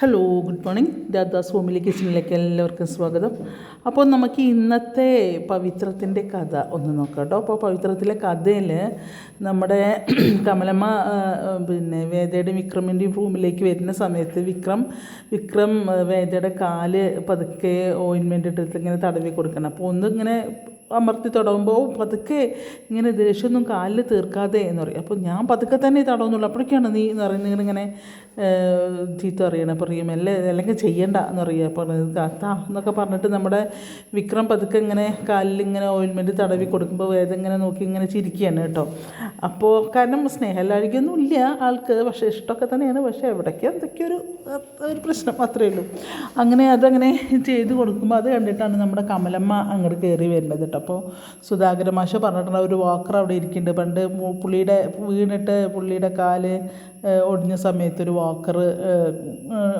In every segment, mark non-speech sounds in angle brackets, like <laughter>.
Hello good morning Dada's homely കിച്ചണിലേക്ക് എല്ലാവർക്കും സ്വാഗതം. അപ്പോൾ നമുക്ക് ഇന്നത്തെ പവിത്രത്തിന്റെ കഥ ഒന്ന് നോക്കാം കേട്ടോ. അപ്പോൾ പവിത്രത്തിലെ കഥയിൽ നമ്മുടെ കമലമ്മ പിന്നെ വേദയുടെയും വിക്രമിന്റെയും റൂമിലേക്ക് വരുന്ന സമയത്ത് വിക്രം വിക്രം വേദയുടെ കാൽ പതുക്കെ ഓയിൻമെന്റ് ഇട്ടിട്ട് ഇങ്ങനെ തടവി കൊടുക്കണം. അപ്പോൾ ഒന്ന് ഇങ്ങനെ അമർത്തി തുടങ്ങുമ്പോൾ പതുക്കെ ഇങ്ങനെ ദേഷ്യമൊന്നും കാലിൽ തീർക്കാതെ എന്ന് പറയും. അപ്പോൾ ഞാൻ പതുക്കെ തന്നെ തടവുന്നുള്ളൂ. അപ്പോഴേക്കാണ് നീ എന്ന് പറയുന്നത് ഇങ്ങനെ ചീത്ത അറിയണം പറയും അല്ലേ അല്ലെങ്കിൽ ചെയ്യണ്ട എന്ന് പറയുക അപ്പോൾ താ എന്നൊക്കെ പറഞ്ഞിട്ട് നമ്മുടെ വിക്രം പതുക്കെ ഇങ്ങനെ കാലിൽ ഇങ്ങനെ ഓയിൽമെന്റ് തടവി കൊടുക്കുമ്പോൾ വേദം ഇങ്ങനെ നോക്കി ഇങ്ങനെ ചിരിക്കുകയാണ് കേട്ടോ. അപ്പോൾ കാരണം സ്നേഹലാഴികൊന്നും ഇല്ല ആൾക്ക്. പക്ഷേ ഇഷ്ടമൊക്കെ തന്നെയാണ്. പക്ഷേ എവിടേക്കോ എന്തൊക്കെയോ ഒരു ഒരു പ്രശ്നം അത്രയേ ഉള്ളൂ. അങ്ങനെ അതങ്ങനെ ചെയ്ത് കൊടുക്കുമ്പോൾ അത് കണ്ടിട്ടാണ് നമ്മുടെ കമലമ്മ അങ്ങോട്ട് കയറി വരുന്നത് കേട്ടോ. അപ്പോൾ സുധാകര മാഷ പറഞ്ഞിട്ടുണ്ട് ഒരു വാക്കർ അവിടെ ഇരിക്കുന്നുണ്ട്. പണ്ട് പുള്ളിയുടെ വീണിട്ട് പുള്ളിയുടെ കാൽ ഒടിഞ്ഞ സമയത്ത് ഒരു വാക്കർ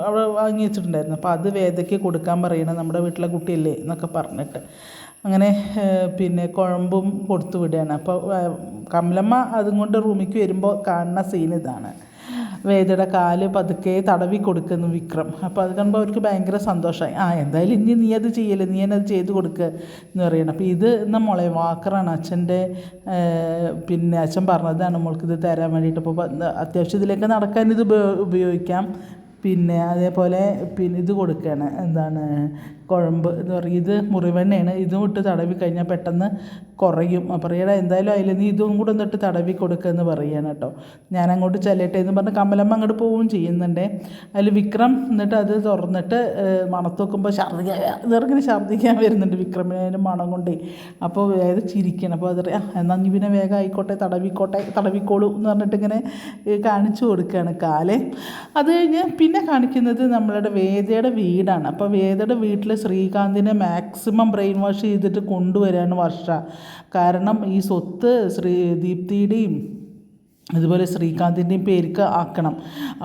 അവിടെ വാങ്ങി വെച്ചിട്ടുണ്ടായിരുന്നു. അപ്പോൾ അത് വേദയ്ക്ക് കൊടുക്കാൻ പറയണം നമ്മുടെ വീട്ടിലെ കുട്ടിയല്ലേ എന്നൊക്കെ പറഞ്ഞിട്ട്. അങ്ങനെ പിന്നെ കുഴമ്പും കൊടുത്തു വിടുകയാണ്. അപ്പോൾ കമലമ്മ അതും കൊണ്ട് റൂമിലേക്ക് വരുമ്പോൾ കാണുന്ന സീൻ ഇതാണ്. വേദയുടെ കാൽ പതുക്കെ തടവി കൊടുക്കുന്നു വിക്രം. അപ്പോൾ അത് കാണുമ്പോൾ അവർക്ക് ഭയങ്കര സന്തോഷമായി ആ എന്തായാലും ഇനി നീ അത് ചെയ്യല്ലേ? നീ എന്നത് ചെയ്ത് കൊടുക്കുക എന്ന് പറയണം. അപ്പോൾ ഇത് നമ്മളെ മോളെ വാക്കറാണ് അച്ഛന്റെ പിന്നെ അച്ഛൻ പറഞ്ഞതാണ് നമ്മൾക്ക് ഇത് തരാൻ വേണ്ടിയിട്ട്. അപ്പോൾ അത്യാവശ്യം ഇതിലേക്ക് നടക്കാൻ ഇത് ഉപയോ- ഉപയോഗിക്കാം. പിന്നെ അതേപോലെ പിന്നെ ഇത് കൊടുക്കുകയാണ് എന്താണ് കുഴമ്പ് എന്ന് പറയും. ഇത് മുറിവെണ്ണയാണ്. ഇതും ഇട്ട് തടവി കഴിഞ്ഞാൽ പെട്ടെന്ന് കുറയും. അപ്പോൾ പറയടാ എന്തായാലും അതിൽ നീ ഇതും കൂടെ ഒന്നിട്ട് തടവി കൊടുക്കുക എന്ന് പറയുകയാണ് കേട്ടോ. ഞാൻ അങ്ങോട്ട് ചെല്ലട്ടെ എന്ന് പറഞ്ഞ് കമലമ്മ അങ്ങോട്ട് പോവുകയും ചെയ്യുന്നുണ്ട്. അതിൽ വിക്രം എന്നിട്ട് അത് തുറന്നിട്ട് മണത്ത് നോക്കുമ്പോൾ ഛർദ്ദിക്കാൻ ഇങ്ങനെ ഛർദ്ദിക്കാൻ വരുന്നുണ്ട് വിക്രമിനെ. മണം കൊണ്ടേ. അപ്പോൾ അതായത് ചിരിക്കണം. അപ്പോൾ അത് അറിയാം എന്നാൽ നീ പിന്നെ വേഗം ആയിക്കോട്ടെ തടവിക്കോട്ടെ തടവിക്കോളൂ എന്ന് പറഞ്ഞിട്ട് ഇങ്ങനെ കാണിച്ചു കൊടുക്കുകയാണ് കാലേ. അത് കഴിഞ്ഞ് പിന്നെ കാണിക്കുന്നത് നമ്മളുടെ വേദയുടെ വീടാണ്. അപ്പോൾ വേദയുടെ വീട്ടിൽ ശ്രീകാന്തിനെ മാക്സിമം ബ്രെയിൻ വാഷ് ചെയ്തിട്ട് കൊണ്ടുവരാണ് വർഷ. കാരണം ഈ സ്വത്ത് ശ്രീ ദീപ്തിയുടെയും അതുപോലെ ശ്രീകാന്തിന്റെയും പേർക്ക് ആക്കണം.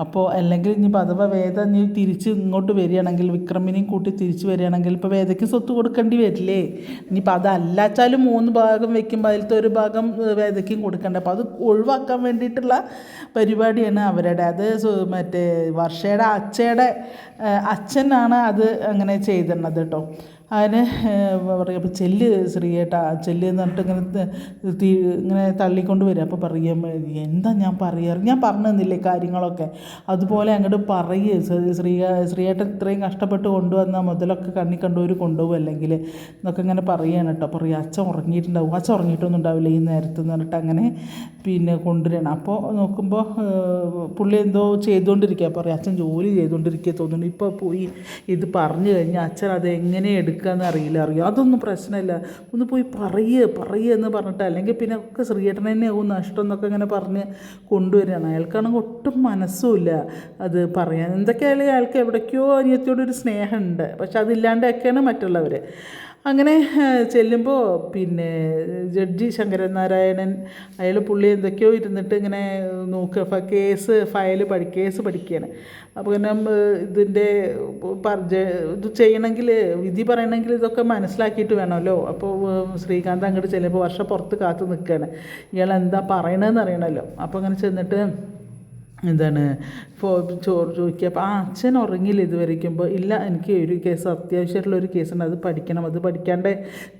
അപ്പോൾ അല്ലെങ്കിൽ ഇനി അഥവാ വേദ നീ തിരിച്ച് ഇങ്ങോട്ട് വരികയാണെങ്കിൽ വിക്രമിനെയും കൂട്ടി തിരിച്ച് വരികയാണെങ്കിൽ ഇപ്പോൾ വേദയ്ക്ക് സ്വത്ത് കൊടുക്കേണ്ടി വരില്ലേ? ഇനിയിപ്പോൾ അതല്ലാച്ചാലും മൂന്ന് ഭാഗം വെക്കുമ്പോൾ അതിലത്തെ ഒരു ഭാഗം വേദയ്ക്കും കൊടുക്കണ്ടേ? അപ്പോൾ അത് ഒഴിവാക്കാൻ വേണ്ടിയിട്ടുള്ള പരിപാടിയാണ് അവരുടെ. അത് മറ്റേ വർഷയുടെ അച്ഛയുടെ അച്ഛനാണ് അത് അങ്ങനെ ചെയ്തിരുന്നത് കേട്ടോ. അതിന് പറയുക അപ്പോൾ ചെല്ല് ശ്രീയേട്ടാ ചെല്ല് എന്ന് പറഞ്ഞിട്ട് ഇങ്ങനെ തീ ഇങ്ങനെ തള്ളിക്കൊണ്ട് വരിക. അപ്പോൾ പറയും എന്താ ഞാൻ പറയാറ്? ഞാൻ പറഞ്ഞു തന്നില്ലേ കാര്യങ്ങളൊക്കെ? അതുപോലെ അങ്ങോട്ട് പറയുക ശ്രീ ശ്രീയേട്ടൻ ഇത്രയും കഷ്ടപ്പെട്ട് കൊണ്ടുവന്ന മുതലൊക്കെ കണ്ണി കണ്ടവർ കൊണ്ടുപോകും അല്ലെങ്കിൽ എന്നൊക്കെ ഇങ്ങനെ പറയുകയാണ് കേട്ടോ. പറയും അച്ഛൻ ഉറങ്ങിയിട്ടുണ്ടാവും. അച്ഛൻ ഉറങ്ങിയിട്ടൊന്നും ഉണ്ടാവില്ല ഈ നേരത്ത് എന്ന് പറഞ്ഞിട്ട് അങ്ങനെ പിന്നെ കൊണ്ടുവരണം അപ്പോൾ നോക്കുമ്പോൾ പുള്ളി എന്തോ ചെയ്തുകൊണ്ടിരിക്കുക. പറയും അച്ഛൻ ജോലി ചെയ്തുകൊണ്ടിരിക്കുക തോന്നുന്നു. ഇപ്പോൾ പോയി ഇത് പറഞ്ഞു കഴിഞ്ഞാൽ അച്ഛൻ അത് എങ്ങനെ എടുക്കാന്ന് അറിയില്ല. അറിയാം? അതൊന്നും പ്രശ്നമില്ല. ഒന്ന് പോയി പറയുക പറയുക എന്ന് പറഞ്ഞിട്ട് അല്ലെങ്കിൽ പിന്നെ ഒക്കെ ശ്രീയേട്ടൻ തന്നെ ആവും നഷ്ടം എന്നൊക്കെ ഇങ്ങനെ പറഞ്ഞ് കൊണ്ടുവരികയാണ്. അയാൾക്കാണെങ്കിൽ ഒട്ടും മനസ്സുമില്ല അത് പറയാൻ. എന്തൊക്കെയായാലും അയാൾക്ക് എവിടേക്കോ അനിയത്തിയോടൊരു സ്നേഹമുണ്ട്. പക്ഷെ അതില്ലാണ്ടൊക്കെയാണ് മറ്റുള്ളവർ അങ്ങനെ ചെല്ലുമ്പോൾ പിന്നെ ജഡ്ജി ശങ്കരൻ നാരായണൻ അയാൾ പുള്ളി എന്തൊക്കെയോ ഇരുന്നിട്ട് ഇങ്ങനെ നോക്കുക കേസ് ഫയൽ പഠി കേസ് പഠിക്കുകയാണ് അപ്പോൾ പിന്നെ ഇതിന്റെ ഇത് ചെയ്യണമെങ്കിൽ വിധി പറയണമെങ്കിൽ ഇതൊക്കെ മനസ്സിലാക്കിയിട്ട് വേണമല്ലോ. അപ്പോൾ ശ്രീകാന്ത് അങ്ങോട്ട് ചെല്ലുമ്പോൾ വർഷം പുറത്ത് കാത്തു നിൽക്കുകയാണ്. ഇയാൾ എന്താ പറയണതെന്ന് അറിയണമല്ലോ. അപ്പോൾ അങ്ങനെ ചെന്നിട്ട് എന്താണ് ഫോ ചോറ് ചോദിക്കുക അപ്പോൾ ആ അച്ഛൻ ഉറങ്ങിയില്ല ഇതുവരയ്ക്കുമ്പോൾ ഇല്ല എനിക്ക് ഒരു കേസ് അത്യാവശ്യമായിട്ടുള്ള ഒരു കേസുണ്ട് അത് പഠിക്കണം അത് പഠിക്കാണ്ട്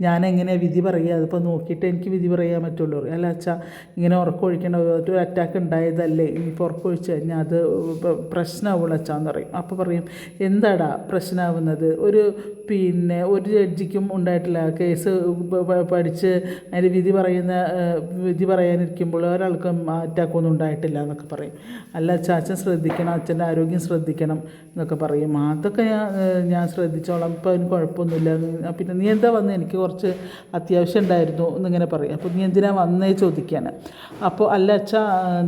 ഞാൻ എങ്ങനെയാണ് വിധി പറയുക അതിപ്പോൾ നോക്കിയിട്ട് എനിക്ക് വിധി പറയാൻ പറ്റുള്ളൂ. അല്ല അച്ഛാ ഇങ്ങനെ ഉറക്കമൊഴിക്കേണ്ട ഒരു അറ്റാക്ക് ഉണ്ടായതല്ലേ ഇനിയിപ്പോൾ ഉറക്കമൊഴിച്ച് കഴിഞ്ഞാൽ അത് പ്രശ്നമാവുള്ളൂ അച്ഛാന്ന് പറയും. അപ്പോൾ പറയും എന്താടാ പ്രശ്നമാവുന്നത് ഒരു പിന്നെ ഒരു ജഡ്ജിക്കും ഉണ്ടായിട്ടില്ല കേസ് പഠിച്ച് അതിന്റെ വിധി പറയുന്ന വിധി പറയാനിരിക്കുമ്പോൾ ഒരാൾക്കും അറ്റാക്കൊന്നും ഉണ്ടായിട്ടില്ല എന്നൊക്കെ പറയും. അല്ല അച്ഛാ അച്ഛൻ ശ്രദ്ധിക്കണം അച്ഛന്റെ ആരോഗ്യം ശ്രദ്ധിക്കണം എന്നൊക്കെ പറയും. അതൊക്കെ ഞാൻ ഞാൻ ശ്രദ്ധിച്ചോളാം. ഇപ്പോൾ അതിന് കുഴപ്പമൊന്നുമില്ല. പിന്നെ നീ എന്താ വന്നത് എനിക്ക് കുറച്ച് അത്യാവശ്യം ഉണ്ടായിരുന്നു എന്നിങ്ങനെ പറയും. അപ്പോൾ നീ എന്തിനാ വന്നേ ചോദിക്കാൻ? അപ്പോൾ അല്ല അച്ഛാ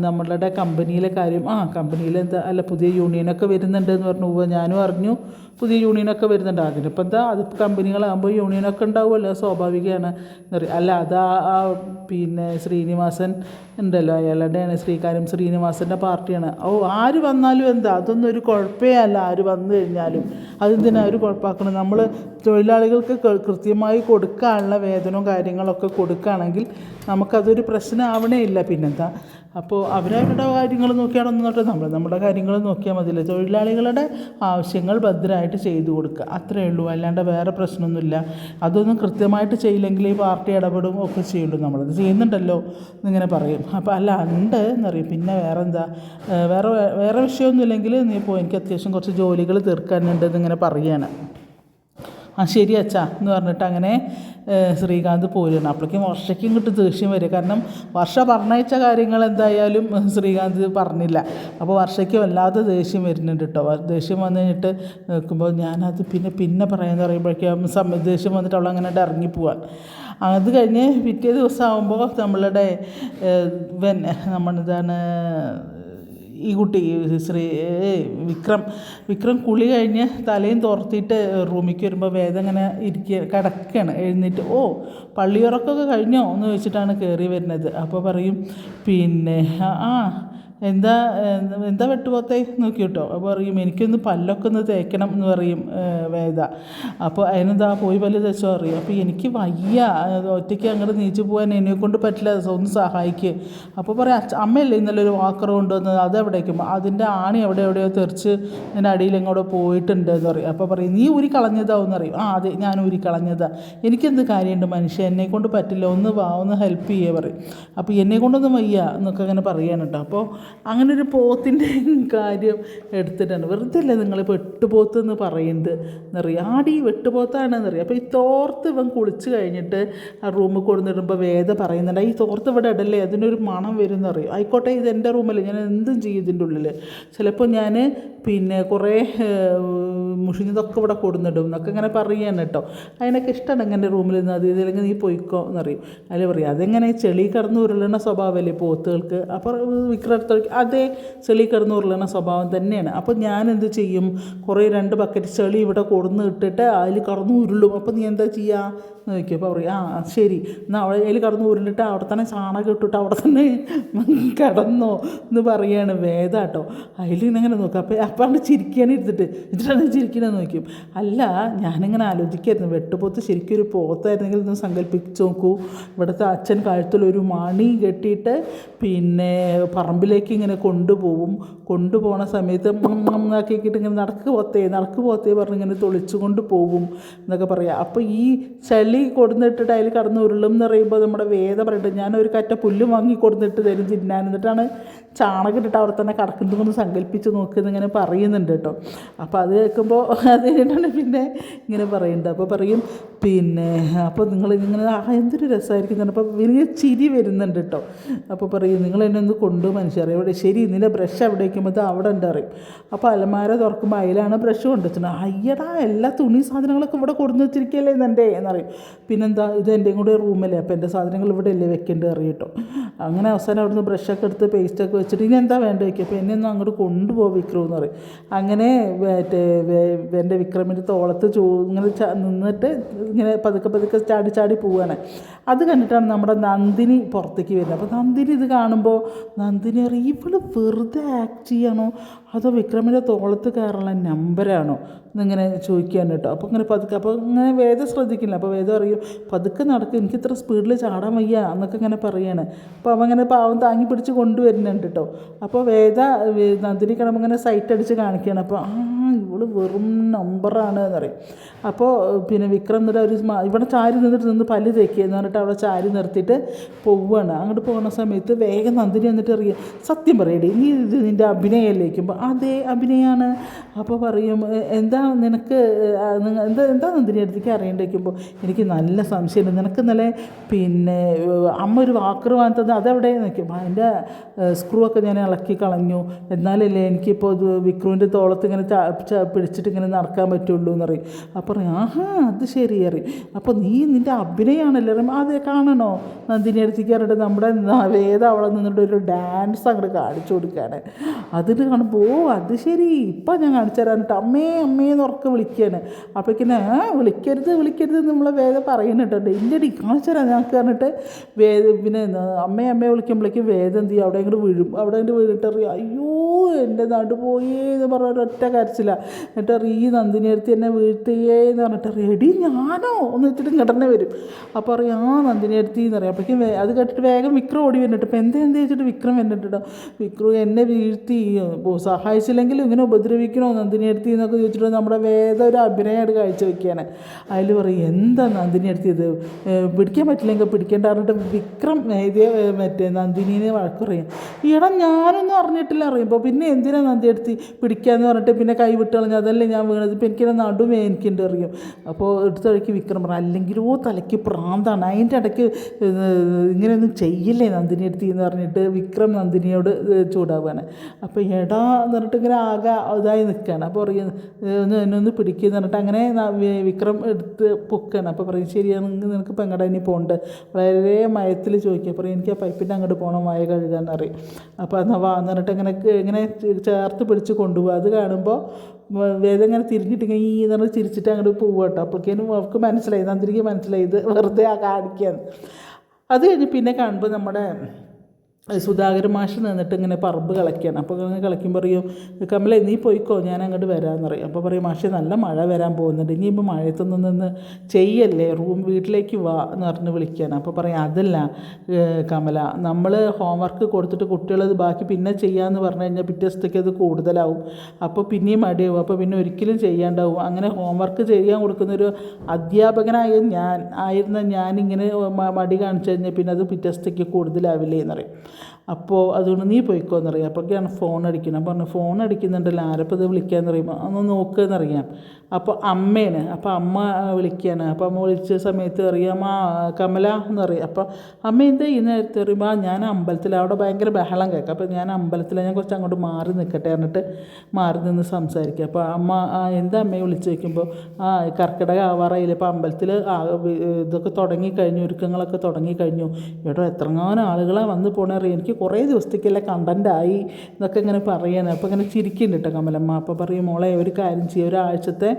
നമ്മളുടെ കമ്പനിയിലെ കാര്യം ആ കമ്പനിയിൽ എന്താ അല്ല പുതിയ യൂണിയനൊക്കെ വരുന്നുണ്ട് എന്ന് പറഞ്ഞു. ഉവ്വ് ഞാനും അറിഞ്ഞു. പുതിയ യൂണിയനൊക്കെ വരുന്നുണ്ട്. അതിനിപ്പോൾ എന്താ അത് കമ്പനികളാകുമ്പോൾ യൂണിയനൊക്കെ ഉണ്ടാവുമല്ലോ സ്വാഭാവികമാണ്. അല്ല അതാ ആ പിന്നെ ശ്രീനിവാസൻ ഉണ്ടല്ലോ. അയാളുടെയാണ് ശ്രീകാര്യം ശ്രീനിവാസന്റെ പാർട്ടിയാണ്. ഓ ആര് വന്നാലും എന്താ? അതൊന്നും ഒരു കുഴപ്പമേ അല്ല. ആര് വന്നു കഴിഞ്ഞാലും അതെന്തിനാ ഒരു കുഴപ്പമാക്കണം നമ്മൾ തൊഴിലാളികൾക്ക് കൃത്യമായി കൊടുക്കാനുള്ള വേതനവും കാര്യങ്ങളൊക്കെ കൊടുക്കുകയാണെങ്കിൽ നമുക്കതൊരു പ്രശ്നമാവണേ ഇല്ല. പിന്നെന്താ? അപ്പോൾ അവരവരുടെ കാര്യങ്ങൾ നോക്കിയാണ് പറഞ്ഞാൽ നമ്മൾ നമ്മുടെ കാര്യങ്ങൾ നോക്കിയാൽ മതിയല്ലോ. തൊഴിലാളികളുടെ ആവശ്യങ്ങൾ ഭദ്രമായിട്ട് ചെയ്തു കൊടുക്കുക. അത്രയേ ഉള്ളൂ. അല്ലാണ്ട് വേറെ പ്രശ്നമൊന്നുമില്ല. അതൊന്നും കൃത്യമായിട്ട് ചെയ്യില്ലെങ്കിൽ ഈ പാർട്ടി ഇടപെടും ഒക്കെ ചെയ്യുള്ളൂ നമ്മളത് ചെയ്യുന്നുണ്ടല്ലോ എന്നിങ്ങനെ പറയും. അപ്പോൾ അല്ല ഉണ്ട് എന്നറിയും പിന്നെ വേറെ എന്താ വേറെ വേറെ വിഷയമൊന്നുമില്ലെങ്കിൽ നീ പോ എനിക്ക് അത്യാവശ്യം കുറച്ച് ജോലികൾ തീർക്കാനുണ്ട് എന്നിങ്ങനെ പറയുകയാണ്. ആ ശരി അച്ഛാ എന്ന് പറഞ്ഞിട്ട് അങ്ങനെ ശ്രീകാന്ത് പോരുകയാണ്. അപ്പോഴേക്കും വർഷയ്ക്കും ഇങ്ങോട്ട് ദേഷ്യം വരും കാരണം വർഷ പറഞ്ഞയച്ച കാര്യങ്ങൾ എന്തായാലും ശ്രീകാന്ത് പറഞ്ഞില്ല. അപ്പോൾ വർഷയ്ക്ക് വല്ലാതെ ദേഷ്യം വരുന്നുണ്ട് കേട്ടോ. ദേഷ്യം വന്നു കഴിഞ്ഞിട്ട് നിൽക്കുമ്പോൾ ഞാനത് പിന്നെ പിന്നെ പറയാമെന്ന് പറയുമ്പോഴേക്കും സമ ദേഷ്യം വന്നിട്ട് അവൾ അങ്ങനെ ഇറങ്ങിപ്പോവാൻ അത് കഴിഞ്ഞ് പിറ്റേ ദിവസമാകുമ്പോൾ നമ്മളുടെ ഇവൻ നമ്മളിതാണ് ഈ കുട്ടി ശ്രീ വിക്രം വിക്രം കുളി കഴിഞ്ഞ് തലയും തോർത്തിയിട്ട് റൂമിലേക്ക് വരുമ്പോൾ വേദം ഇങ്ങനെ ഇരിക്കുക കിടക്കുകയാണ് എഴുന്നേറ്റ് ഓ പള്ളിയുറക്കമൊക്കെ കഴിഞ്ഞോ? എന്ന് വെച്ചിട്ടാണ് കയറി വരുന്നത്. അപ്പോൾ പറയും പിന്നെ ആ എന്താ എന്താ- വെട്ടുപോത്തേ നോക്കി കേട്ടോ അപ്പോൾ പറയും എനിക്കൊന്ന് പല്ലൊക്കെ ഒന്ന് തേക്കണം എന്ന് പറയും വേദ. അപ്പോൾ അതിനെന്താ പോയി പല്ല് തേച്ചോ അറിയും അപ്പോൾ എനിക്ക് വയ്യ. ഒറ്റയ്ക്ക് അങ്ങോട്ട് നീച്ചു പോകാൻ എന്നെ കൊണ്ട് പറ്റില്ല. ഒന്ന് സഹായിക്ക്. അപ്പോൾ പറയാം അമ്മയല്ലേ ഇന്നലെ ഒരു വാക്കർ കൊണ്ടുവന്നത്? അതെവിടേക്കും അതിന്റെ ആണി എവിടെ എവിടെയോ തെറിച്ച് എന്റെ അടിയിൽ എങ്ങോട്ടോ പോയിട്ടുണ്ട് എന്ന് പറയും. അപ്പോൾ പറയും നീ ഊരി കളഞ്ഞതാവും എന്നറിയും ആ അതെ ഞാൻ ഊരി കളഞ്ഞതാ. എനിക്കെന്ത് കാര്യമുണ്ട് മനുഷ്യ? എന്നെ കൊണ്ട് പറ്റില്ല. ഒന്ന് വാ ഒന്ന് ഹെൽപ്പ് ചെയ്യേ പറയും. അപ്പോൾ എന്നെ കൊണ്ടൊന്നും വയ്യ എന്നൊക്കെ അങ്ങനെ പറയാണ് കേട്ടോ അപ്പോൾ അങ്ങനെ ഒരു പോത്തിന്റെ <laughs> കാര്യം എടുത്തിട്ടാണ്. വെറുതെ അല്ലേ നിങ്ങൾ വെട്ടുപോത്ത് എന്ന് പറയുന്നത്? എന്നറിയാം. ആടി വെട്ടുപോത്താണെന്നറിയാം. അപ്പോൾ ഈ തോർത്ത് ഇവൻ കുളിച്ച് കഴിഞ്ഞിട്ട് ആ റൂമിൽ കൊടുന്നിടുമ്പോൾ വേദ പറയുന്നുണ്ട് ഈ തോർത്ത് ഇവിടെ ഇടല്ലേ? അതിനൊരു മണം വരും എന്നറിയും ആയിക്കോട്ടെ ഇത് എന്റെ റൂമല്ലേ. ഞാൻ എന്തും ചെയ്യും ഇതിന്റെ ഉള്ളിൽ ചിലപ്പോൾ ഞാൻ പിന്നെ കുറേ മുഷിഞ്ഞതൊക്കെ ഇവിടെ കൊടുന്നിടും എന്നൊക്കെ ഇങ്ങനെ പറയുകയാണ് കേട്ടോ. അതിനൊക്കെ ഇഷ്ടമാണ് ഇങ്ങനെ റൂമിൽ നിന്ന്. അത് ഇതിലെങ്കിൽ നീ പോയിക്കോ എന്നറിയും. അതിൽ പറയും അതെങ്ങനെ ചെളി കടന്നു ഉരുളണ സ്വഭാവമല്ലേ പോത്തുകൾക്ക്? അപ്പോൾ വിക്രത്തോൾക്ക് അതേ ചെളി കിടന്ന് ഉരുളണ സ്വഭാവം തന്നെയാണ്. അപ്പോൾ ഞാൻ എന്ത് ചെയ്യും? കുറേ രണ്ട് ബക്കറ്റ് ചെളി ഇവിടെ കൊടുന്ന് ഇട്ടിട്ട് അതിൽ കടന്ന് ഉരുളും. അപ്പോൾ നീ എന്താ ചെയ്യുക എന്ന് അവർ ആ ശരി. എന്നാൽ അവിടെ അതിൽ കടന്ന് ഉരുണ്ടിട്ട് അവിടെ തന്നെ ചാണകം ഇട്ടിട്ട് അവിടെ തന്നെ കിടന്നോ എന്ന് പറയാണ് വേദ കേട്ടോ അതിൽ ഇങ്ങനെ നോക്കുക അപ്പോൾ അവിടെ ചിരിക്കാൻ ഇരുത്തിട്ട് എന്നിട്ടാണ് ചിരിക്കണമെന്ന് നോക്കും അല്ല ഞാനിങ്ങനെ ആലോചിക്കായിരുന്നു. വെട്ടുപോത്ത് ശരിക്കും ഒരു പോത്തായിരുന്നെങ്കിൽ ഒന്ന് സങ്കല്പിച്ച് നോക്കൂ. ഇവിടുത്തെ അച്ഛൻ കഴുത്തിലൊരു മണി കെട്ടിയിട്ട് പിന്നെ പറമ്പിലേക്ക് ഇങ്ങനെ കൊണ്ടുപോകും കൊണ്ടുപോണ സമയത്ത് ആക്കിയിട്ട് ഇങ്ങനെ നടക്ക് പോത്തേ നടക്ക് പോത്തേ പറഞ്ഞ് ഇങ്ങനെ തൊളിച്ചു കൊണ്ട് പോകും എന്നൊക്കെ പറയാം. അപ്പോൾ ഈ ചളി കൊടുന്നിട്ടിട്ട് അതിൽ കടന്ന് ഉരുളും എന്ന് പറയുമ്പോൾ നമ്മുടെ വേദ പറയട്ടെ ഞാൻ ഒരു കറ്റ പുല്ല് വാങ്ങി കൊടുന്നിട്ട് തരും തിന്നാൻ എന്നിട്ടാണ് ചാണകം ഇട്ടിട്ട് അവിടെ തന്നെ കിടക്കുന്നതെന്ന് സങ്കല്പിച്ച് നോക്കുന്നത് ഇങ്ങനെ പറയുന്നുണ്ട് കേട്ടോ. അപ്പോൾ അത് കേൾക്കുമ്പോൾ അത് കഴിഞ്ഞിട്ടാണ് പിന്നെ ഇങ്ങനെ പറയുന്നുണ്ട് അപ്പോൾ പറയും പിന്നെ അപ്പോൾ നിങ്ങൾ ഇങ്ങനെ ആ എന്തൊരു രസമായിരിക്കും അപ്പോൾ വലിയ ചിരി വരുന്നുണ്ട് കേട്ടോ. അപ്പോൾ പറയും നിങ്ങൾ എന്നെ ഒന്ന് കൊണ്ടു മനുഷ്യർ എവിടെ ശരി നിന്റെ ബ്രഷ് എവിടെ വയ്ക്കുമ്പോൾ അവിടെ ഉണ്ട് അറിയും അപ്പോൾ അലമാര തുറക്കുമ്പോൾ അതിലാണ് ബ്രഷ് കൊണ്ടുവച്ചിട്ടുണ്ട് അയ്യടാ എല്ലാ തുണി സാധനങ്ങളൊക്കെ ഇവിടെ കൊടുന്ന് വെച്ചിരിക്കുകയല്ലേ എന്നെ എന്നറിയും പിന്നെന്താ ഇത് എന്റെ കൂടെ റൂമല്ലേ അപ്പോൾ എന്റെ സാധനങ്ങൾ ഇവിടെ അല്ലേ വെക്കേണ്ടത് അറിയട്ടോ. അങ്ങനെ അവസാനം അവിടുന്ന് ബ്രഷൊക്കെ എടുത്ത് പേസ്റ്റൊക്കെ വെച്ചിട്ട് ഇനി എന്താ വേണ്ട വയ്ക്കുക അപ്പോൾ എന്നെ ഒന്ന് അങ്ങോട്ട് കൊണ്ടുപോകും വിക്രം എന്ന് പറയും. അങ്ങനെ മറ്റേ എന്റെ വിക്രമിന്റെ തോളത്ത് ചോ ഇങ്ങനെ നിന്നിട്ട് ഇങ്ങനെ പതുക്കെ പതുക്കെ ചാടി ചാടി പോവുകയാണ് അത് കണ്ടിട്ടാണ് നമ്മുടെ നന്ദിനി പുറത്തേക്ക് വരുന്നത്. അപ്പോൾ നന്ദിനി ഇത് കാണുമ്പോൾ നന്ദിനി അറിയും ഇവൾ വെറുതെ ആക്ട് ചെയ്യണോ? അതോ വിക്രമിന്റെ തോളത്ത് കയറാനുള്ള നമ്പരാണോ എന്നിങ്ങനെ ചോദിക്കാൻ കേട്ടോ. അപ്പോൾ ഇങ്ങനെ പതുക്കെ അപ്പോൾ ഇങ്ങനെ വേദം ശ്രദ്ധിക്കില്ല അപ്പോൾ വേദം അറിയും? പതുക്കെ നടക്കും എനിക്ക് ഇത്ര സ്പീഡിൽ ചാടാൻ വയ്യ എന്നൊക്കെ ഇങ്ങനെ പറയാണ്. അപ്പോൾ അവൻ ഇങ്ങനെ പാവം താങ്ങി പിടിച്ച് കൊണ്ടുവരുന്നുണ്ട് കേട്ടോ അപ്പോൾ വേദ നന്ദിനി കിടമ്പ് ഇങ്ങനെ സൈറ്റ് അടിച്ച് കാണിക്കുകയാണ് അപ്പോൾ ആ ഇവൾ വെറും നമ്പറാണ് എന്നറിയും. അപ്പോൾ പിന്നെ വിക്രം എന്നിട്ട് ഒരു ഇവിടെ ചാരി നിന്നിട്ട് നിന്ന് പല്ല് തേക്കുക എന്ന് പറഞ്ഞിട്ട് അവിടെ ചാരി നിർത്തിയിട്ട് പോവുകയാണ് അങ്ങോട്ട് പോകുന്ന സമയത്ത് വേഗം നന്ദിനി എന്നിട്ട് അറിയാം സത്യം പറയടി നീ ഇത് നിന്റെ അഭിനയമല്ലേക്കുമ്പോൾ അതേ അഭിനയമാണ് അപ്പോൾ പറയും എന്താ നിനക്ക് എന്താ എന്താ നന്ദിനി അടുത്തേക്ക് അറിയേണ്ടിരിക്കുമ്പോൾ എനിക്ക് നല്ല സംശയമുണ്ട്. നിനക്ക് ഇന്നലെ പിന്നെ അമ്മ ഒരു വാക്കർ വാങ്ങി അതെവിടെ? നിൽക്കും അതിന്റെ സ്ക്രൂ ഒക്കെ ഞാൻ ഇളക്കി കളഞ്ഞു. എന്നാലല്ലേ എനിക്കിപ്പോൾ വിക്രുവിന്റെ തോളത്ത് ഇങ്ങനെ പിടിച്ചിട്ട് ഇങ്ങനെ നടക്കാൻ പറ്റുള്ളൂ എന്ന് പറയും. അപ്പോൾ പറയും ആഹാ അത് ശരി അറിയും അപ്പോൾ നീ നിന്റെ അഭിനയമാണല്ലോ അതെ കാണണോ? നന്ദിനി അടുത്തേക്ക് പറഞ്ഞിട്ട് നമ്മുടെ വേദ അവിടെ നിന്നിട്ട് ഒരു ഡാൻസ് അങ്ങോട്ട് കാണിച്ചു കൊടുക്കുകയാണ്. അതിന് കാണുമ്പോൾ ഓ അത് ശരി ഇപ്പം ഞാൻ കാണിച്ചു തരാനിട്ട് അമ്മേ അമ്മേ എന്ന് ഉറക്കെ വിളിക്കുകയാണ്. അപ്പോഴേക്കിനെ വിളിക്കരുത് വിളിക്കരുത് നമ്മളെ വേദ പറയുന്നുണ്ട്. ഡെയിലി കാണിച്ചു തരാം ഞങ്ങൾക്ക് പറഞ്ഞിട്ട് വേദ പിന്നെ അമ്മയെ അമ്മയെ വിളിക്കുമ്പോഴേക്കും വേദം എന്ത് ചെയ്യും? അവിടെ ഇങ്ങോട്ട് വീഴും. അവിടെ ഇങ്ങോട്ട് വീണിട്ട് അറിയാം അയ്യോ എന്റെ നടു പോയേ എന്ന് പറഞ്ഞ ഒറ്റ കരച്ചില്ല എന്നിട്ട് ഈ നന്ദിനി അടുത്ത് എന്നെ വീഴ്ത്തിയേ എന്ന് പറഞ്ഞിട്ട് റെഡി ഞാനോ? എന്ന് വെച്ചിട്ട് ഇങ്ങോട്ടന്നെ വരും. അപ്പോൾ അറിയാം ആ നന്ദിനി അടുത്ത് എന്ന് പറയാം അപ്പോഴേക്കും അത് കേട്ടിട്ട് വേഗം വിക്രം ഓടി വന്നിട്ട് ഇപ്പം എന്താ എന്ത് വെച്ചിട്ട് വിക്രം വരുന്നുണ്ടോ വിക്രം എന്നെ വീഴ്ത്തി ഓ, സഹായിച്ചില്ലെങ്കിലും ഇങ്ങനെ ഉപദ്രവിക്കണോ നന്ദിനി അടുത്ത് എന്നൊക്കെ ചോദിച്ചിട്ട് നമ്മുടെ വേദ ഒരു അഭിനയമായിട്ട് കാഴ്ചവെക്കുകയാണ്. അതിൽ പറയും എന്താ നന്ദിനി അടുത്തിയത് പിടിക്കാൻ പറ്റില്ലെങ്കിൽ പിടിക്കേണ്ട പറഞ്ഞിട്ട് വിക്രം എഴുതിയ മറ്റേ നന്ദിനീനെ വഴക്ക് പറയും. ഈടാ ഞാനൊന്നും അറിഞ്ഞിട്ടില്ല അറിയുമ്പോൾ പിന്നെ എന്തിനാ നന്ദി എടുത്ത് പിടിക്കാന്ന് പറഞ്ഞിട്ട് പിന്നെ കൈ വിട്ട് കളഞ്ഞു അതല്ലേ ഞാൻ വീണത്? ഇപ്പം എനിക്കിനെ നടുവേ അറിയും അപ്പോൾ എടുത്ത വിക്രം പറഞ്ഞു അല്ലെങ്കിലോ തലയ്ക്ക് പ്രാന്താണ്. അതിന്റെ ഇടയ്ക്ക് ഇങ്ങനെയൊന്നും ചെയ്യില്ലേ നന്ദിനി എടുത്തി എന്ന് പറഞ്ഞിട്ട് വിക്രം നന്ദിനിയോട് ചൂടാവുകയാണ്. അപ്പോൾ എടാ എന്ന് പറഞ്ഞിട്ട് ഇങ്ങനെ ആകെ ഇതായി നിൽക്കുകയാണ്. അപ്പോൾ പറയും ഒന്ന് എന്നൊന്ന് എന്ന് പറഞ്ഞിട്ട് അങ്ങനെ വിക്രം എടുത്ത് പൊക്കുകയാണ്. അപ്പോൾ പറയും ശരിയാണ് നിനക്ക് ഇപ്പം എങ്ങടെ ഇനി പോകണ്ട്? വളരെ മയത്തിൽ ചോദിക്കുക. പറയും എനിക്ക് ആ പൈപ്പിന്റെ അങ്ങോട്ട് പോകണം വായ കഴുകാന്ന് പറയും. അപ്പോൾ എന്നാൽ വാ എന്ന് പറഞ്ഞിട്ട് ഇങ്ങനെ ഇങ്ങനെ ചേർത്ത് പിടിച്ച് കൊണ്ടുപോകുക അത് കാണുമ്പോൾ വേദം ഇങ്ങനെ തിരിഞ്ഞിട്ട് ഇങ്ങനെ ഈ ചിരിച്ചിട്ട് അങ്ങോട്ട് പോവുക കേട്ടോ അപ്പോഴേക്കും അവർക്ക് മനസ്സിലായി. നന്ദിനിക്ക് മനസ്സിലായി. ഇത് വെറുതെ ആ കാണിക്കാൻ അത് കഴിഞ്ഞ് പിന്നെ കാണുമ്പോൾ നമ്മുടെ സുധാകരൻ മാഷ് നിന്നിട്ട് ഇങ്ങനെ പറമ്പ് കളയ്ക്കുകയാണ് അപ്പോൾ ഇങ്ങനെ കളിക്കുമ്പോൾ പറയും കമലേ നീ പോയിക്കോ ഞാൻ അങ്ങോട്ട് വരാമെന്ന് പറയും. അപ്പോൾ പറയും മാഷെ നല്ല മഴ വരാൻ പോകുന്നുണ്ട്. ഇനിയിപ്പോൾ മഴയത്ത് നിന്ന് ചെയ്യല്ലേ? റൂം വീട്ടിലേക്ക് വാ എന്ന് പറഞ്ഞ് വിളിക്കുകയാണ് അപ്പോൾ പറയും അതല്ല കമല നമ്മൾ ഹോംവർക്ക് കൊടുത്തിട്ട് കുട്ടികളത് ബാക്കി പിന്നെ ചെയ്യാമെന്ന് പറഞ്ഞു കഴിഞ്ഞാൽ പിറ്റേ ദിവസത്തേക്ക് അത് കൂടുതലാവും. അപ്പോൾ പിന്നെയും മടിയാവും. അപ്പോൾ പിന്നെ ഒരിക്കലും ചെയ്യാണ്ടാവും. അങ്ങനെ ഹോംവർക്ക് ചെയ്യാൻ കൊടുക്കുന്നൊരു അധ്യാപകനായ ഞാൻ ആയിരുന്ന ഞാനിങ്ങനെ മടി കാണിച്ചു കഴിഞ്ഞാൽ പിന്നെ അത് പിറ്റേ ദിവസത്തേക്ക് കൂടുതലാവില്ലേ എന്നറിയും അപ്പോൾ അതുകൊണ്ട് നീ പോയിക്കോ എന്നറിയാം അപ്പോഴൊക്കെയാണ് ഫോൺ അടിക്കുന്നത് അപ്പോൾ പറഞ്ഞു ഫോൺ അടിക്കുന്നുണ്ടല്ലോ ആരപ്പോൾ ഇത് വിളിക്കാമെന്ന് പറയുമ്പോൾ ഒന്ന് നോക്കുകയെന്നറിയാം അപ്പോൾ അമ്മേനെ അപ്പോൾ അമ്മ വിളിക്കുകയാണ് അപ്പോൾ അമ്മ വിളിച്ച സമയത്ത് അറിയാം ആ കമല എന്ന് പറയും അപ്പോൾ അമ്മ എന്താ ഈ നേരത്തെ പറയുമ്പോൾ ഞാൻ അമ്പലത്തിൽ അവിടെ ഭയങ്കര ബഹളം കേൾക്കാം. അപ്പോൾ ഞാൻ അമ്പലത്തിൽ ഞാൻ കുറച്ച് അങ്ങോട്ട് മാറി നിൽക്കട്ടെ എന്നിട്ട് മാറി നിന്ന് സംസാരിക്കുക അപ്പോൾ അമ്മ എന്താ അമ്മയെ വിളിച്ച് വയ്ക്കുമ്പോൾ ആ കർക്കിടക ആവാറായില്ല. ഇപ്പോൾ അമ്പലത്തിൽ ഇതൊക്കെ തുടങ്ങിക്കഴിഞ്ഞു ഒരുക്കങ്ങളൊക്കെ തുടങ്ങിക്കഴിഞ്ഞു. എടോ എത്രങ്ങാനും ആളുകളാണ് വന്ന് പോണേ. അറിയാം. എനിക്ക് കുറേ ദിവസത്തേക്കല്ല കണ്ടന്റായി എന്നൊക്കെ ഇങ്ങനെ പറയാണ്. അപ്പോൾ ഇങ്ങനെ ചിരിക്കുന്നുണ്ട് കേട്ടോ കമലമ്മ. അപ്പോൾ പറയും മോളെ ഒരു കാര്യം ചെയ്യുക ഒരാഴ്ചത്തെ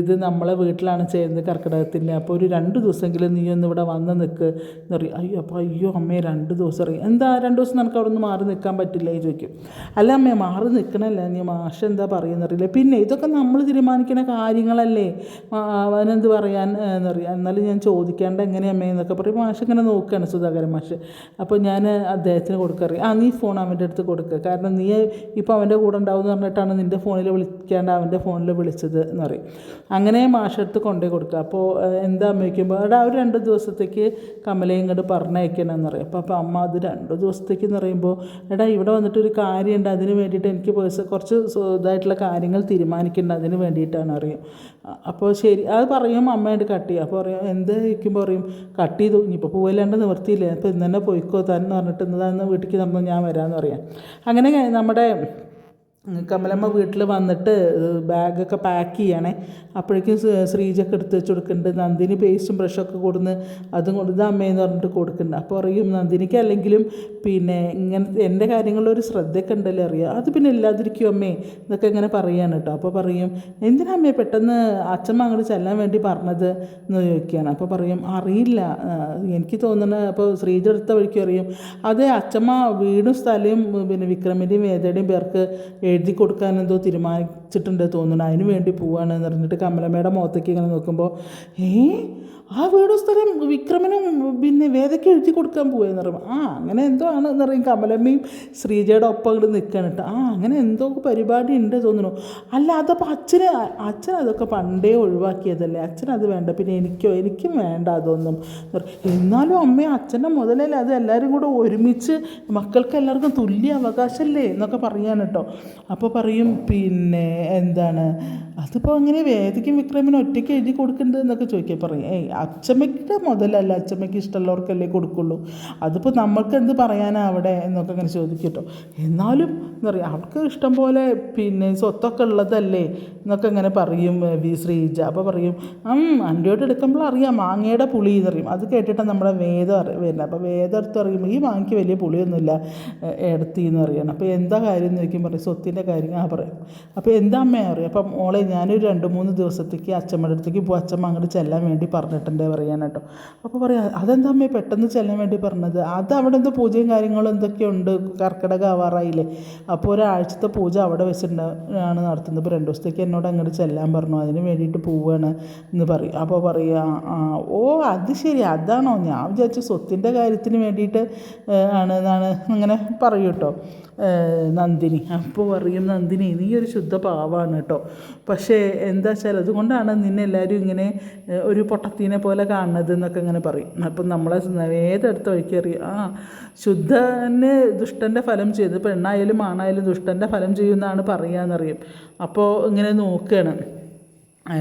ഇത് നമ്മളെ വീട്ടിലാണ് ചെയ്യുന്നത് കർക്കിടകത്തിന്റെ അപ്പോൾ ഒരു രണ്ട് ദിവസമെങ്കിലും നീ ഒന്ന് ഇവിടെ വന്ന് നിൽക്ക് എന്ന് പറയും. അയ്യോ അപ്പോൾ അയ്യോ അമ്മേ രണ്ട് ദിവസം. അറിയാം എന്താ രണ്ട് ദിവസം നിനക്ക് അവിടെ നിന്ന് മാറി നിൽക്കാൻ പറ്റില്ല? ചോദിക്കും. അല്ല അമ്മേ മാറി നിൽക്കണല്ല നീ മാഷ എന്താ പറയുന്നറിയില്ല പിന്നെ ഇതൊക്കെ നമ്മൾ തീരുമാനിക്കുന്ന കാര്യങ്ങളല്ലേ? അവനെന്ത് പറയാൻ എന്നറിയാം എന്നാലും ഞാൻ ചോദിക്കാണ്ട് എങ്ങനെയമ്മേ എന്നൊക്കെ പറയും. മാഷ് ഇങ്ങനെ നോക്കുകയാണ് സുധാകരൻ മാഷ്. അപ്പോൾ ഞാൻ അദ്ദേഹത്തിന് കൊടുക്കറിയാം ആ നീ ഫോൺ അവന്റെ അടുത്ത് കൊടുക്കുക കാരണം നീ ഇപ്പോൾ അവന്റെ കൂടെ ഉണ്ടാവും എന്ന് പറഞ്ഞിട്ടാണ് നിന്റെ ഫോണിൽ വിളിക്കാണ്ട് അവന്റെ ഫോണിൽ വിളിച്ചത് എന്ന് പറയും. അങ്ങനെ മാഷടുത്ത് കൊണ്ടേ കൊടുക്കുക. അപ്പോൾ എന്താ അമ്മയ്ക്കുമ്പോൾ അവിടെ ആ ഒരു രണ്ട് ദിവസത്തേക്ക് കമലയും ഇങ്ങോട്ട് പറഞ്ഞയക്കണമെന്ന് പറയും. അപ്പോൾ അപ്പോൾ അമ്മ അത് രണ്ട് ദിവസത്തേക്ക് എന്ന് പറയുമ്പോൾ എടാ ഇവിടെ വന്നിട്ട് ഒരു കാര്യമുണ്ട് അതിന് വേണ്ടിയിട്ട് എനിക്ക് പേഴ്സ് കുറച്ച് ഇതായിട്ടുള്ള കാര്യങ്ങൾ തീരുമാനിക്കേണ്ട. അതിന് വേണ്ടിയിട്ടാണ് അറിയും അപ്പോൾ ശരി. അത് പറയും അമ്മയോട് കട്ട് ചെയ്യും അപ്പോൾ പറയും എന്ത് ഇരിക്കുമ്പോൾ പറയും കട്ട് ചെയ്തു. ഇനിയിപ്പോൾ പോയില്ലാണ്ട് നിവർത്തിയില്ല? അപ്പോൾ ഇന്ന് തന്നെ പോയിക്കോ തന്നെ പറഞ്ഞിട്ട് ഇന്ന് വീട്ടിലേക്ക് നമ്മൾ ഞാൻ വരാമെന്ന് പറയാം. അങ്ങനെ നമ്മുടെ കമലമ്മ വീട്ടിൽ വന്നിട്ട് ബാഗൊക്കെ പാക്ക് ചെയ്യണേ. അപ്പോഴേക്കും ശ്രീ- ശ്രീജൊക്കെ എടുത്ത് വെച്ച് കൊടുക്കുന്നുണ്ട് നന്ദിനി പേസ്റ്റും ബ്രഷൊക്കെ കൊടുന്ന് അതും കൊടുത്ത് അമ്മയെന്ന് പറഞ്ഞിട്ട് കൊടുക്കുന്നുണ്ട് അപ്പോൾ അറിയും നന്ദിനിക്ക് അല്ലെങ്കിലും പിന്നെ ഇങ്ങനെ എന്റെ കാര്യങ്ങളിലൊരു ശ്രദ്ധയൊക്കെ ഉണ്ടല്ലോ അറിയാം? അത് പിന്നെ ഇല്ലാതിരിക്കും അമ്മേ? എന്നൊക്കെ ഇങ്ങനെ പറയാണ് കേട്ടോ. അപ്പോൾ പറയും എന്തിനാ അമ്മേ പെട്ടെന്ന് അച്ഛമ്മ അങ്ങോട്ട് ചെല്ലാൻ വേണ്ടി പറഞ്ഞത്? എന്ന് ചോദിക്കുകയാണ്. അപ്പോൾ പറയും അറിയില്ല. എനിക്ക് തോന്നുന്നത് അപ്പോൾ ശ്രീജ എടുത്ത വഴിക്കും അറിയും അതെ അച്ഛമ്മ വീടും സ്ഥലവും പിന്നെ വിക്രമിന്റെയും വേദയുടെയും പേർക്ക് എഴുതി കൊടുക്കാൻ എന്തോ തീരുമാനിച്ചിട്ടുണ്ട് തോന്നുന്നു. അതിനു വേണ്ടി പോവാണ് എന്ന് പറഞ്ഞിട്ട് കമലമ്മയുടെ മുഖത്തേക്ക് ഇങ്ങനെ നോക്കുമ്പോൾ ഏ? ആ വീടും സ്ഥലം വിക്രമനും പിന്നെ വേദയ്ക്ക് എഴുതി കൊടുക്കാൻ പോവുകയെന്ന് പറയുമ്പോൾ ആ അങ്ങനെ എന്തോ ആണ് എന്ന് പറയും. കമലമ്മയും ശ്രീജയുടെ ഒപ്പം അങ്ങോട്ട് നിൽക്കാനിട്ട് ആ അങ്ങനെ എന്തോ പരിപാടി ഉണ്ട് തോന്നുന്നു. അല്ല അതപ്പോൾ അച്ഛന് അച്ഛൻ അതൊക്കെ പണ്ടേ ഒഴിവാക്കിയതല്ലേ? അച്ഛൻ അത് വേണ്ട. പിന്നെ എനിക്കോ എനിക്കും വേണ്ട അതൊന്നും. എന്നാലും അമ്മയും അച്ഛന്റെ മുതലല്ലേ അത് എല്ലാവരും കൂടെ ഒരുമിച്ച് മക്കൾക്ക് എല്ലാവർക്കും തുല്യ അവകാശമല്ലേ എന്നൊക്കെ പറയാൻ കേട്ടോ അപ്പോൾ പറയും പിന്നെ എന്താണ് അതിപ്പോൾ അങ്ങനെ വേദിക്കും വിക്രമിനും ഒറ്റയ്ക്ക് എഴുതി കൊടുക്കേണ്ടത് എന്നൊക്കെ ചോദിക്കുക പറയും. ഏയ് അച്ചമ്മയ്ക്ക് മുതലല്ല അച്ചമ്മയ്ക്ക് ഇഷ്ടമുള്ളവർക്കല്ലേ കൊടുക്കുള്ളൂ. അതിപ്പോൾ നമ്മൾക്ക് എന്ത് പറയാനാ അവിടെ എന്നൊക്കെ അങ്ങനെ ചോദിക്കും കേട്ടോ. എന്നാലും എന്ന് പറയും. അവൾക്ക് ഇഷ്ടം പോലെ പിന്നെ സ്വത്തൊക്കെ ഉള്ളതല്ലേ എന്നൊക്കെ ഇങ്ങനെ പറയും വി ശ്രീജ. അപ്പോൾ പറയും ഉം അന്റെയോട് എടുക്കുമ്പോൾ അറിയാം മാങ്ങയുടെ പുളി എന്ന് പറയും. അത് കേട്ടിട്ട് നമ്മുടെ വേദം അറി വരുന്നത്. അപ്പോൾ വേദം എടുത്ത് പറയുമ്പോൾ ഈ മാങ്ങയ്ക്ക് വലിയ പുളിയൊന്നുമില്ല എടുത്തി എന്ന് പറയണം. അപ്പോൾ എന്താ കാര്യം എന്ന് ചോദിക്കും പറയും സ്വത്തിന്റെ കാര്യം ആ പറയും. അപ്പോൾ എന്താ അമ്മ അറിയാം? അപ്പം മോളെ ഞാനൊരു രണ്ട് മൂന്ന് ദിവസത്തേക്ക് അച്ഛമ്മയുടെ അടുത്തേക്ക് പോകും അച്ഛമ്മ അങ്ങോട്ട് ചെല്ലാൻ വേണ്ടി പറഞ്ഞിട്ടുണ്ട് പറയാൻ കേട്ടോ അപ്പോൾ പറയാം അതെന്താ അമ്മയെ പെട്ടെന്ന് ചെല്ലാൻ വേണ്ടി പറഞ്ഞത്? അത് അവിടെ എന്തോ പൂജയും കാര്യങ്ങളും എന്തൊക്കെയുണ്ട്? കർക്കിടക ആവാറായില്ലേ? അപ്പോൾ ഒരാഴ്ചത്തെ പൂജ അവിടെ വെച്ചിട്ടുണ്ട് ആണ് നടത്തുന്നത്. ഇപ്പോൾ രണ്ട് ദിവസത്തേക്ക് എന്നോട് അങ്ങോട്ട് ചെല്ലാൻ പറഞ്ഞു. അതിന് വേണ്ടിയിട്ട് പോവുകയാണ് എന്ന് പറയും അപ്പോൾ പറയുക ഓ അത് ശരി. അതാണോ? ഞാൻ വിചാരിച്ചു സ്വത്തിന്റെ കാര്യത്തിന് വേണ്ടിയിട്ട് ആണ് എന്നാണ് അങ്ങനെ പറയും നന്ദിനി. അപ്പോൾ പറയും നന്ദിനി നീ ഒരു ശുദ്ധ പാവാണ് കേട്ടോ പക്ഷേ എന്താ വെച്ചാൽ അതുകൊണ്ടാണ് നിന്നെ എല്ലാവരും ഇങ്ങനെ ഒരു പൊട്ടത്തീനെ പോലെ കാണുന്നത് എന്നൊക്കെ ഇങ്ങനെ പറയും. അപ്പം നമ്മളെ ഏതെടുത്ത് വഴിക്ക് അറിയാം ആ ശുദ്ധന് ദുഷ്ടന്റെ ഫലം ചെയ്ത് പെണ്ണായാലും ആണായാലും ദുഷ്ടന്റെ ഫലം ചെയ്യുമെന്നാണ് പറയുകയെന്നറിയും അപ്പോൾ ഇങ്ങനെ നോക്കുകയാണ്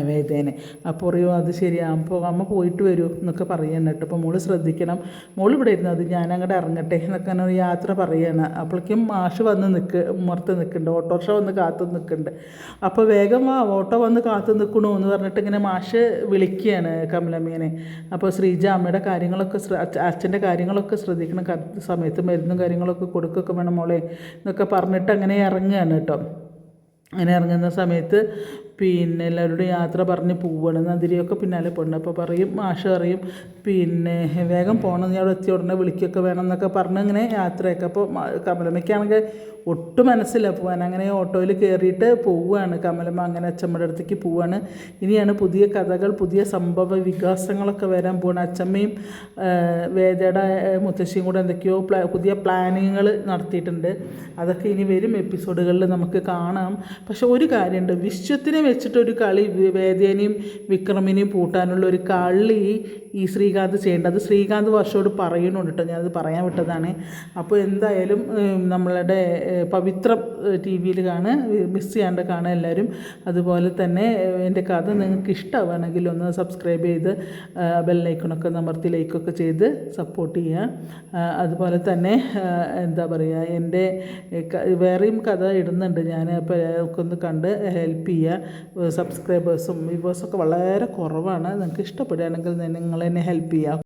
വേദേനെ. അപ്പോൾ പറയും അത് ശരിയാ. അപ്പോൾ അമ്മ പോയിട്ട് വരൂ എന്നൊക്കെ പറയാണ് അപ്പോൾ മോൾ ശ്രദ്ധിക്കണം. മോൾ ഇവിടെ ഇരുന്നത് ഞാൻ അങ്ങോട്ട് ഇറങ്ങട്ടെ എന്നൊക്കെ അങ്ങനെ ഒരു യാത്ര പറയാണ്. അപ്പോഴേക്കും മാഷ് വന്ന് നിൽക്ക് മുറത്ത് നിൽക്കുന്നുണ്ട് ഓട്ടോറിക്ഷ വന്ന് കാത്തു നിൽക്കുന്നുണ്ട് അപ്പോൾ വേഗം ആ ഓട്ടോ വന്ന് കാത്തു നിൽക്കണു എന്ന് പറഞ്ഞിട്ട് ഇങ്ങനെ മാഷ് വിളിക്കുകയാണ് കമലമ്മേനെ. അപ്പോൾ ശ്രീജ അമ്മയുടെ കാര്യങ്ങളൊക്കെ അച്ഛന്റെ കാര്യങ്ങളൊക്കെ ശ്രദ്ധിക്കണം. സമയത്ത് മരുന്നും കാര്യങ്ങളൊക്കെ കൊടുക്കുകയൊക്കെ വേണം മോളെ എന്നൊക്കെ പറഞ്ഞിട്ട് അങ്ങനെ ഇറങ്ങുകയാണ് കേട്ടോ. അങ്ങനെ ഇറങ്ങുന്ന സമയത്ത് പിന്നെ എല്ലാവരോടും യാത്ര പറഞ്ഞ് പോവുകയാണ് നന്ദിരിയൊക്കെ പിന്നാലെ പോകണം അപ്പോൾ പറയും മാഷ് പറയും പിന്നെ വേഗം പോകണം ഞാൻ എത്തിയ ഉടനെ വിളിക്കൊക്കെ വേണം എന്നൊക്കെ പറഞ്ഞ് ഇങ്ങനെ യാത്രയൊക്കെ. അപ്പോൾ കമലമ്മയ്ക്കാണെങ്കിൽ ഒട്ടും മനസ്സില്ല പോകാൻ അങ്ങനെ ഓട്ടോയിൽ കയറിയിട്ട് പോവുകയാണ്. കമലമ്മ അങ്ങനെ അച്ചമ്മയുടെ അടുത്തേക്ക് പോവുകയാണ് ഇനിയാണ് പുതിയ കഥകൾ പുതിയ സംഭവ വികാസങ്ങളൊക്കെ വരാൻ പോകണം അച്ചമ്മയും വേദയുടെ മുത്തശ്ശിയും കൂടെ എന്തൊക്കെയോ പ്ലാ പുതിയ പ്ലാനിങ്ങുകൾ നടത്തിയിട്ടുണ്ട്. അതൊക്കെ ഇനി വരും എപ്പിസോഡുകളിൽ നമുക്ക് കാണാം. പക്ഷെ ഒരു കാര്യമുണ്ട്. വിശ്വത്തിനെ വെച്ചിട്ടൊരു കളി വേദേനെയും വിക്രമിനെയും പൂട്ടാനുള്ള ഒരു കളി ഈ ശ്രീകാന്ത് ചെയ്യേണ്ടത്. ശ്രീകാന്ത് വർഷോട് പറയുന്നുണ്ട് കേട്ടോ. ഞാനത് പറയാൻ വിട്ടതാണ്. അപ്പോൾ എന്തായാലും നമ്മളുടെ പവിത്രം ടി വിയിൽ കാണുക മിസ് ചെയ്യാണ്ട് കാണുക എല്ലാവരും. അതുപോലെ തന്നെ എന്റെ കഥ നിങ്ങൾക്ക് ഇഷ്ടമാണെങ്കിൽ ഒന്ന് സബ്സ്ക്രൈബ് ചെയ്ത് ബെല്ലൈക്കണൊക്കെ നമർത്തി ലൈക്കൊക്കെ ചെയ്ത് സപ്പോർട്ട് ചെയ്യുക. അതുപോലെ തന്നെ എന്താ പറയുക എന്റെ വേറെയും കഥ ഇടുന്നുണ്ട് ഞാൻ അപ്പോൾ ഒക്കെ ഒന്ന് കണ്ട് ഹെൽപ്പ് ചെയ്യുക. സബ്സ്ക്രൈബേഴ്സും വ്യൂവേഴ്സൊക്കെ വളരെ കുറവാണ്. നിങ്ങൾക്ക് ഇഷ്ടപ്പെടുകയാണെങ്കിൽ നിങ്ങൾ എന്നെ ഹെൽപ്പ് ചെയ്യുക.